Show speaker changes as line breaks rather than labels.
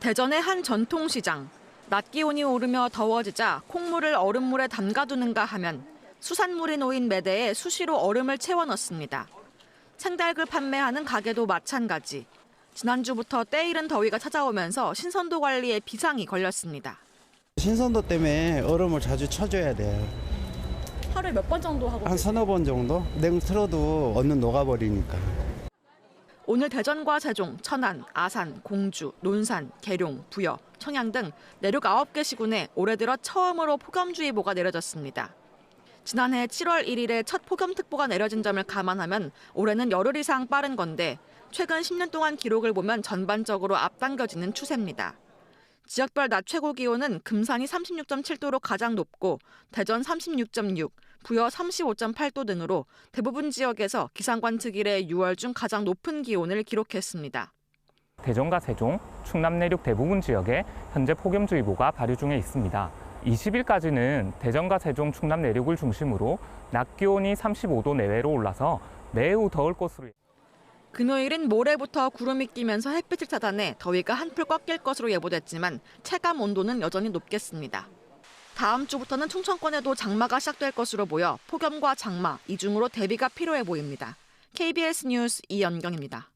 대전의 한 전통시장. 낮 기온이 오르며 더워지자 콩물을 얼음물에 담가두는가 하면 수산물이 놓인 매대에 수시로 얼음을 채워 넣습니다. 생닭을 판매하는 가게도 마찬가지. 지난주부터 때이른 더위가 찾아오면서 신선도 관리에 비상이 걸렸습니다.
신선도 때문에 얼음을 자주 쳐줘야 돼요.
하루에 몇 번 정도 하고
한 서너 번 정도? 냉 틀어도 얼른 녹아버리니까.
오늘 대전과 세종, 천안, 아산, 공주, 논산, 계룡, 부여, 청양 등 내륙 9개 시군에 올해 들어 처음으로 폭염주의보가 내려졌습니다. 지난해 7월 1일에 첫 폭염특보가 내려진 점을 감안하면 올해는 열흘 이상 빠른 건데 최근 10년 동안 기록을 보면 전반적으로 앞당겨지는 추세입니다. 지역별 낮 최고 기온은 금산이 36.7도로 가장 높고 대전 36.6, 부여 35.8도 등으로 대부분 지역에서 기상관 특일의 6월 중 가장 높은 기온을 기록했습니다.
대전과 세종, 충남 내륙 대부분 지역에 현재 폭염주의보가 발효 중에 있습니다. 20일까지는 대전과 세종, 충남 내륙을 중심으로 낮 기온이 35도 내외로 올라서 매우 더울 것으로
금요일은 모레부터 구름이 끼면서 햇빛을 차단해 더위가 한풀 꺾일 것으로 예보됐지만 체감 온도는 여전히 높겠습니다. 다음 주부터는 충청권에도 장마가 시작될 것으로 보여 폭염과 장마 이중으로 대비가 필요해 보입니다. KBS 뉴스 이연경입니다.